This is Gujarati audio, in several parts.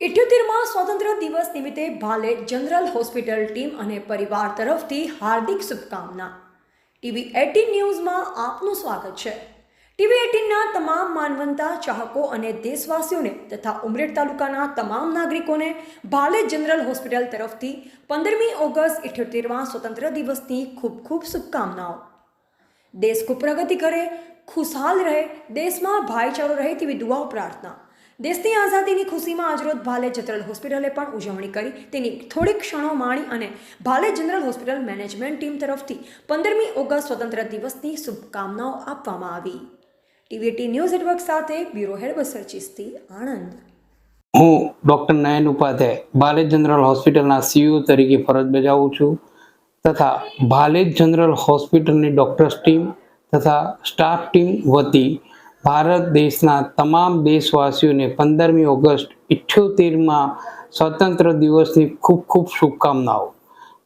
ઇઠ્યોતેરમાં સ્વતંત્ર દિવસ નિમિત્તે ભાલે જનરલ હોસ્પિટલ ટીમ અને પરિવાર તરફથી હાર્દિક શુભકામના. ટીવી એટીન ન્યૂઝમાં આપનું સ્વાગત છે. ટીવી એટીનના તમામ માનવંતા ચાહકો અને દેશવાસીઓને તથા ઉમરેઠ તાલુકાના તમામ નાગરિકોને ભાલે જનરલ હોસ્પિટલ તરફથી પંદરમી ઓગસ્ટ ઇઠ્યોતેરમાં સ્વતંત્ર દિવસની ખૂબ ખૂબ શુભકામનાઓ. દેશ ખૂબ પ્રગતિ કરે ખુશહાલ રહે, દેશમાં ભાઈચારો રહે તેવી દુઆઓ પ્રાર્થના. દેશની આઝાદીની ખુશીમાં આજરોજ ભાલે જનરલ હોસ્પિટલે પણ ઉજવણી કરી. તેની થોડીક ક્ષણો માણી અને Bhalej general hospital management team તરફથી પંદરમી ઓગસ્ટ સ્વતંત્ર દિવસની શુભકામનાઓ આપવામાં આવી. ટીવીટી ન્યૂઝ નેટવર્ક સાથે બ્યુરો હેડ બસર આણંદ. હું ડૉક્ટર નયન ઉપાધ્યાય, ભાલે જનરલ હોસ્પિટલના સીઈઓ તરીકે ફરજ બજાવું છું. તથા ભાલેજ જનરલ હોસ્પિટલની ડૉક્ટર્સ ટીમ તથા સ્ટાફ ટીમ વતી ભારત દેશના તમામ દેશવાસીઓને પંદરમી ઓગસ્ટ ઇઠ્યોતેરમાં સ્વતંત્ર દિવસની ખૂબ ખૂબ શુભકામનાઓ.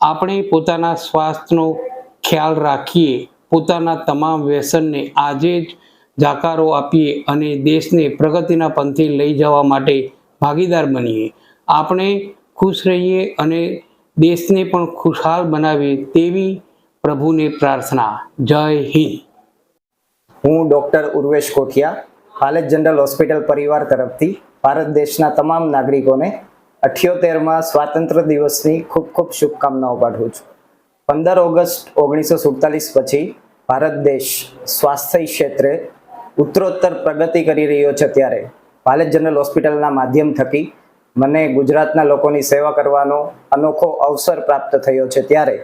આપણે પોતાના સ્વાસ્થ્યનો ખ્યાલ રાખીએ, પોતાના તમામ વ્યસનને આજે જ જાકારો આપીએ અને દેશને પ્રગતિના પંથે લઈ જવા માટે ભાગીદાર બનીએ. આપણે ખુશ રહીએ અને દેશને પણ ખુશહાલ બનાવે તેવી પ્રભુને પ્રાર્થના. જય હિન્દ. હું doctor Urvesh Kothiya Halej general hospital પરિવાર તરફથી ભારત દેશના તમામ નાગરિકોને અઠ્યોતેરમાં સ્વાતંત્ર્ય દિવસની ખૂબ ખૂબ શુભકામનાઓ પાઠવું છું. પંદર ઓગસ્ટ ઓગણીસો સુડતાલીસ પછી ભારત દેશ સ્વાસ્થ્ય ક્ષેત્રે ઉત્તરોત્તર પ્રગતિ કરી રહ્યો છે ત્યારે હાલેજ જનરલ હોસ્પિટલના માધ્યમ થકી મને ગુજરાતના લોકોની સેવા કરવાનો અનોખો અવસર પ્રાપ્ત થયો છે ત્યારે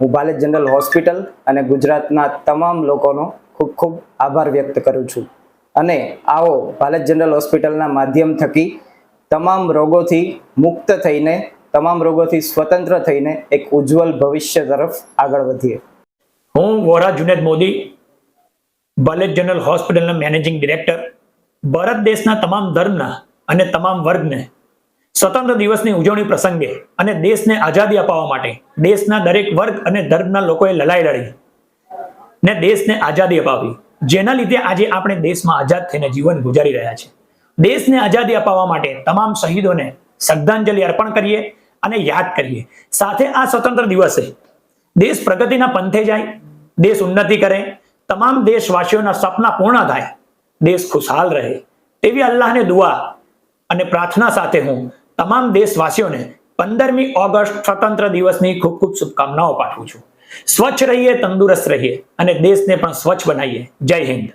હું ભાલેજ જનરલ હોસ્પિટલ અને ગુજરાતના તમામ લોકોનો ખૂબ ખૂબ આભાર વ્યક્ત કરું છું. અને આવો ભાલેજ જનરલ હોસ્પિટલના માધ્યમ થકી તમામ રોગોથી મુક્ત થઈને, તમામ રોગોથી સ્વતંત્ર થઈને એક ઉજ્જવલ ભવિષ્ય તરફ આગળ વધીએ. હું વોરા જુનેદ મોદી ભાલેજ જનરલ હોસ્પિટલના મેનેજિંગ ડિરેક્ટર. ભારત દેશના તમામ ધર્મના અને તમામ વર્ગને સ્વતંત્ર દિવસની ઉજવણી પ્રસંગે અને દેશને આઝાદી અપાવવા માટે દેશના દરેક વર્ગ અને ધર્મના લોકોએ લડાઈ લડી ને દેશને આઝાદી અપાવી. જેના લીધે આજે આપણે દેશમાં આઝાદ થઈને જીવન ગુજારી રહ્યા છે દેશને આઝાદી અપાવવા માટે તમામ શહીદોને શ્રદ્ધાંજલિ અર્પણ કરીએ અને યાદ કરીએ. સાથે આ સ્વતંત્ર દિવસે દેશ પ્રગતિના પંથે જાય, દેશ ઉન્નતિ કરે, તમામ દેશવાસીઓના સપના પૂર્ણ થાય, દેશ ખુશહાલ રહે. તેવી અલ્લાહને દુઆ અને પ્રાર્થના સાથે હું તમામ દેશવાસીઓને પંદરમી ઓગસ્ટ સ્વતંત્ર દિવસની ખૂબ ખૂબ શુભકામનાઓ પાઠવું છું. સ્વચ્છ રહીએ, તંદુરસ્ત રહીએ અને દેશને પણ સ્વચ્છ બનાવીએ. જય હિન્દ.